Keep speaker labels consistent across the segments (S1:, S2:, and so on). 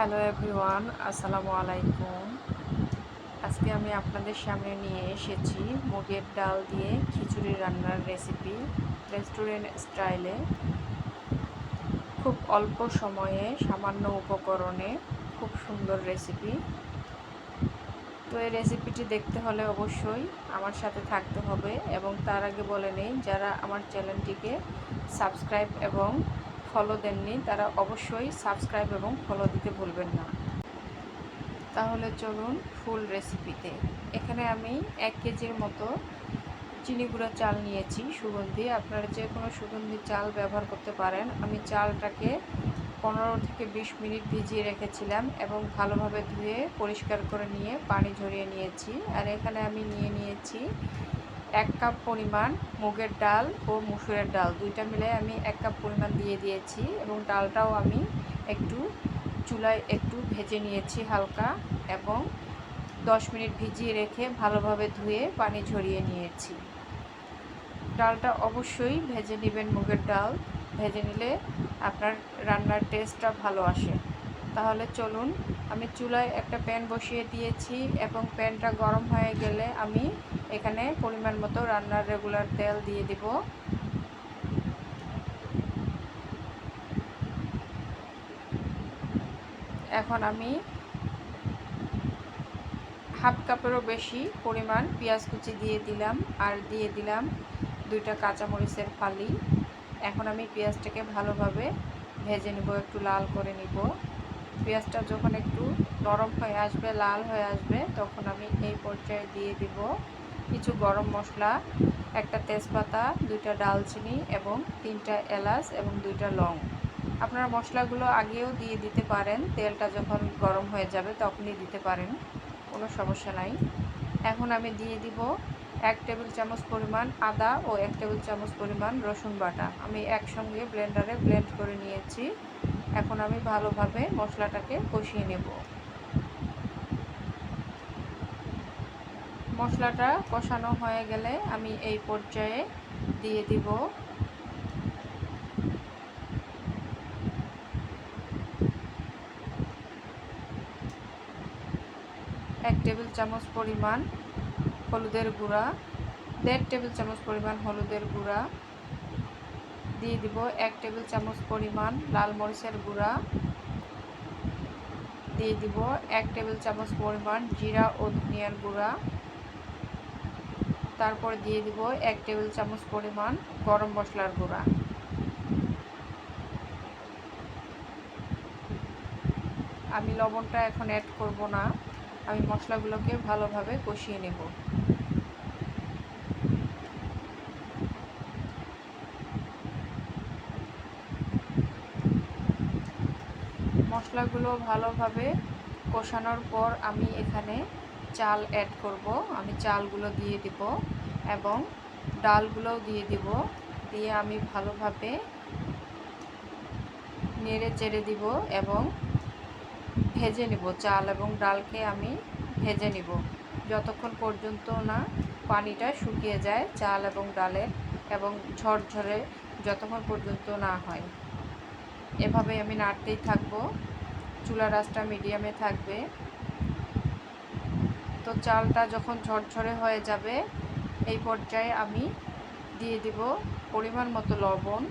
S1: Hello everyone, আসসালামু আলাইকুম। আজকে আমি আপনাদের সামনে নিয়ে এসেছি মুগের ডাল দিয়ে খিচুড়ি রান্নার রেসিপি রেস্টুরেন্ট স্টাইলে খুব অল্প সময়ে, সামান্য উপকরণে খুব সুন্দর রেসিপি তো এই রেসিপিটি দেখতে হলে অবশ্যই আমার সাথে থাকতে হবে এবং তার আগে বলে নেই, যারা আমার চ্যানেলটিকে সাবস্ক্রাইব এবং ফলো দেননি, তারা অবশ্যই সাবস্ক্রাইব এবং ফলো দিতে ভুলবেন না। তাহলে চলুন ফুল রেসিপিতে এখানে আমি এক কেজির মতো চিনি গুঁড়া চাল নিয়েছি, সুগন্ধি। আপনারা যে কোনো সুগন্ধি চাল ব্যবহার করতে পারেন। আমি চালটাকে পনেরো থেকে বিশ মিনিট ভিজিয়ে রেখেছিলাম এবং ভালোভাবে ধুয়ে পরিষ্কার করে নিয়ে পানি ঝরিয়ে নিয়েছি। আর এখানে আমি নিয়ে নিয়েছি এক কাপ পরিমাণ মুগের ডাল ও মুসুরের ডাল। দুইটা মিলে আমি এক কাপ পরিমাণ দিয়ে দিয়েছি এবং ডালটাও আমি একটু চুলায় একটু ভেজে নিয়েছি হালকা এবং দশ মিনিট ভিজিয়ে রেখে ভালোভাবে ধুয়ে পানি ঝরিয়ে নিয়েছি। ডালটা অবশ্যই ভেজে নেবেন মুগের ডাল। ভেজে নিলে আপনার রান্নার টেস্টটা ভালো আসে। তাহলে চলুন, আমি চুলায় একটা প্যান বসিয়ে দিয়েছি এবং প্যানটা গরম হয়ে গেলে আমি এখানে পরিমাণ মতো রান্নার রেগুলার তেল দিয়ে দিব। এখন আমি হাফ কাপেরও বেশি পরিমাণ পেঁয়াজ কুচি দিয়ে দিলাম আর দিয়ে দিলাম দুইটা কাঁচামরিচের ফালি। এখন আমি পেঁয়াজটাকে ভালোভাবে ভেজে নেব, একটু লাল করে নিব। পেঁয়াজটা যখন একটু নরম হয়ে আসবে, লাল হয়ে আসবে, তখন আমি এই পর্যায়ে দিয়ে দিব। কিছু গরম মশলা, একটা তেজপাতা, দুইটা ডালচিনি এবং তিনটা এলাচ এবং দুইটা লং। আপনারা মশলাগুলো আগেও দিয়ে দিতে পারেন, তেলটা যখন গরম হয়ে যাবে তখনই দিতে পারেন, কোনো সমস্যা নাই। এখন আমি দিয়ে দিব এক টেবিল চামচ পরিমাণ আদা ও এক টেবিল চামচ পরিমাণ রসুন বাটা। আমি একসঙ্গে ব্লেন্ডারে ব্লেন্ড করে নিয়েছি। এখন আমি ভালোভাবে মশলাটাকে কষিয়ে নেব। মশলাটা কষানো হয়ে গেলে আমি এই পর্যায়ে দিয়ে দিব। এক টেবিল চামচ পরিমাণ হলুদের গুঁড়া, দেড় টেবিল চামচ পরিমাণ হলুদের গুঁড়া, দিয়ে দিব এক টেবিল চামচ পরিমাণ লাল মরিচের গুঁড়া, দিয়ে দিব এক টেবিল চামচ পরিমাণ জিরা ও ধনিয়ার গুঁড়া তারপর দিয়ে দিব এক টেবিল চামচ পরিমাণ গরম মশলার গুঁড়া। আমি লবণটা এখন অ্যাড করব না, আমি মশলাগুলোকে ভালোভাবে কষিয়ে নেব। মশলাগুলো ভালোভাবে কষানোর পর আমি এখানে চাল অ্যাড করব। আমি চালগুলো দিয়ে দিব এবং ডালগুলোও দিয়ে দিব। দিয়ে আমি ভালোভাবে নেড়ে চেড়ে দিব এবং ভেজে নেব। চাল এবং ডালকে আমি ভেজে নেব। যতক্ষণ পর্যন্ত না পানিটা শুকিয়ে যায় চাল এবং ডালের এবং ঝরঝরে যতক্ষণ পর্যন্ত না হয়। এভাবে আমি নাড়তেই থাকব। চুলা রাসটা মিডিয়ামে থাকবে। তো চালটা যখন ঝরঝরে হয়ে যাবে, এই পর্যায়ে আমি দিয়ে দিব পরিমাণ মতো লবণ।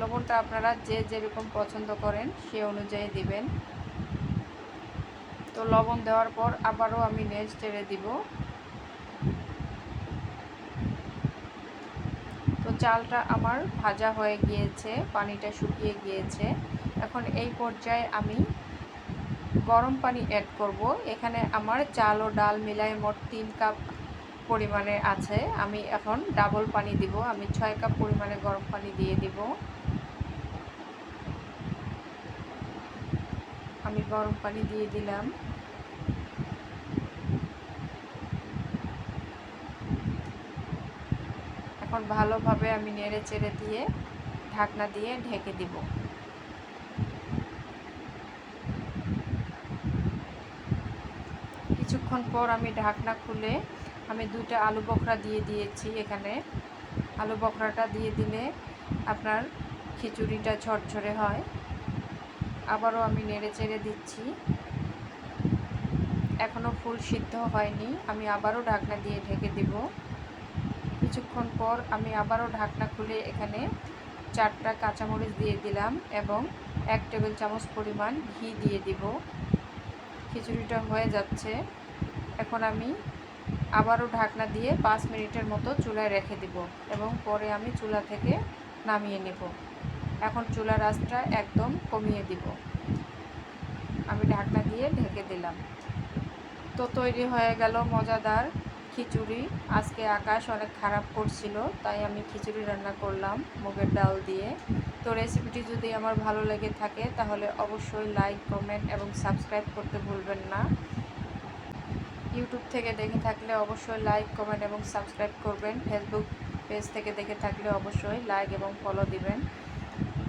S1: লবণটা আপনারা যে যেরকম পছন্দ করেন সে অনুযায়ী দিবেন। তো লবণ দেওয়ার পর আবারও আমি নেচ টেরে দিব। তো চালটা আমার ভাজা হয়ে গিয়েছে, পানিটা শুকিয়ে গিয়েছে। এখন এই পর্যায়ে আমি গরম পানি অ্যাড করব। এখানে আমার চাল ও ডাল মিলায় মোট তিন কাপ পরিমাণে আছে। আমি এখন ডাবল পানি দিব। আমি ছয় কাপ পরিমাণে গরম পানি দিয়ে দিব। আমি গরম পানি দিয়ে দিলাম। এখন ভালোভাবে আমি নেড়ে চেড়ে দিয়ে ঢাকনা দিয়ে ঢেকে দিব। কিছুক্ষণ পর আমি ঢাকনা খুলে আমি দুইটা আলু বখরা দিয়ে দিয়েছি এখানে। আলু বখরাটা দিয়ে দিলে আপনার খিচুড়িটা ঝরঝরে হয়। আবারও আমি নেড়ে চেড়ে দিচ্ছি। এখনও ফুল সিদ্ধ হয়নি, আমি আবারও ঢাকনা দিয়ে ঢেকে দিব। কিছুক্ষণ পর আমি আবারও ঢাকনা খুলে এখানে চারটা কাঁচামরিচ দিয়ে দিলাম এবং এক টেবিল চামচ পরিমাণ ঘি দিয়ে দিব। খিচুড়িটা হয়ে যাচ্ছে। এখন আমি আবারও ঢাকনা দিয়ে পাঁচ মিনিটের মতো চুলায় রেখে দিব এবং পরে আমি চুলা থেকে নামিয়ে নেব। এখন চুলার আঁচটা একদম কমিয়ে দিব। আমি ঢাকনা দিয়ে ঢেকে দিলাম। তো তৈরি হয়ে গেল মজাদার খিচুড়ি। আজকে আকাশ অনেক খারাপ করছিল, তাই আমি খিচুড়ি রান্না করলাম মুগের ডাল দিয়ে। তো রেসিপিটি যদি আমার ভালো লেগে থাকে, তাহলে অবশ্যই লাইক, কমেন্ট এবং সাবস্ক্রাইব করতে ভুলবেন না। ইউটিউব থেকে দেখে থাকলে অবশ্যই লাইক কমেন্ট এবং সাবস্ক্রাইব করবেন। ফেসবুক পেজ থেকে দেখে থাকলে অবশ্যই লাইক এবং ফলো দিবেন।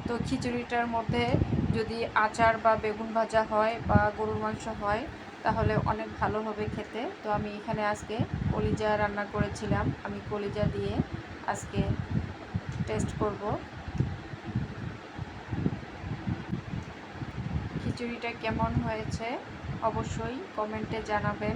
S1: তো খিচুড়িটার মধ্যে যদি আচার বা বেগুন ভাজা হয় বা গরুর মাংস হয়, তাহলে অনেক ভালো হবে খেতে। তো আমি এখানে আজকে কলিজা রান্না করেছিলাম। আমি কলিজা দিয়ে আজকে টেস্ট করব। খিচুড়িটা কেমন হয়েছে অবশ্যই কমেন্টে জানাবেন।